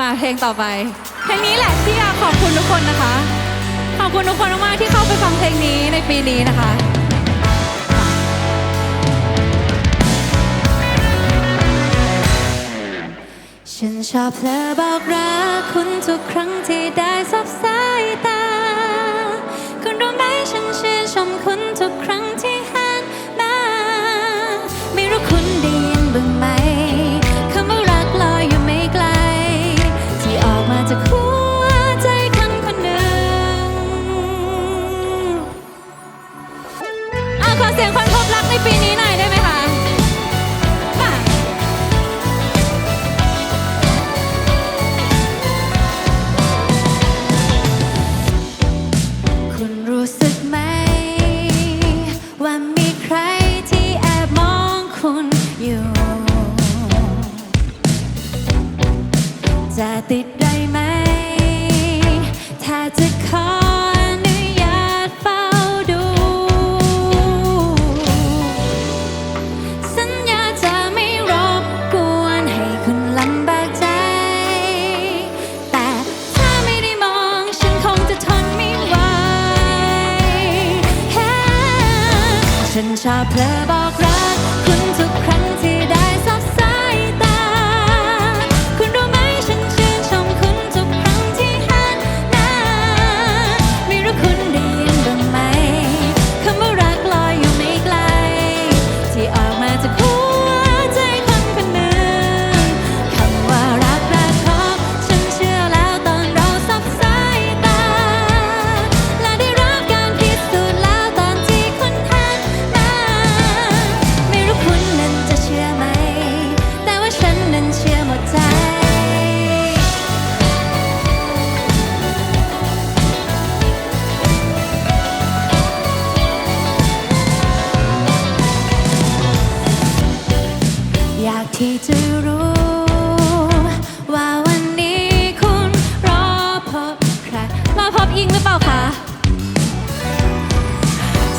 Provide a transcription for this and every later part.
มาเพลงต่อไป เพลงนี้แหละที่อยากขอบคุณทุกคนนะคะ ขอบคุณทุกคนมากๆที่เข้าไปฟังเพลงนี้ในปีนี้นะคะฉันชอบเธอบอกรักคุณทุกครั้งที่ได้ซับซ จะติดได้ไหม ถ้าจะขออนุญาตเฝ้าดู สัญญาจะไม่รบกวนให้คุณลำบากใจ แต่ถ้าไม่ได้มองฉันคงจะทนไม่ไหว ฉันชอบเพลอบอก ที่จะรู้ว่าวันนี้คุณรอพบใครรอพบอิงหรือเปล่าคะ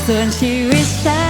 ส่วนชีวิตฉัน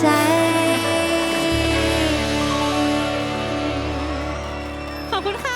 ใจขอบคุณค่ะ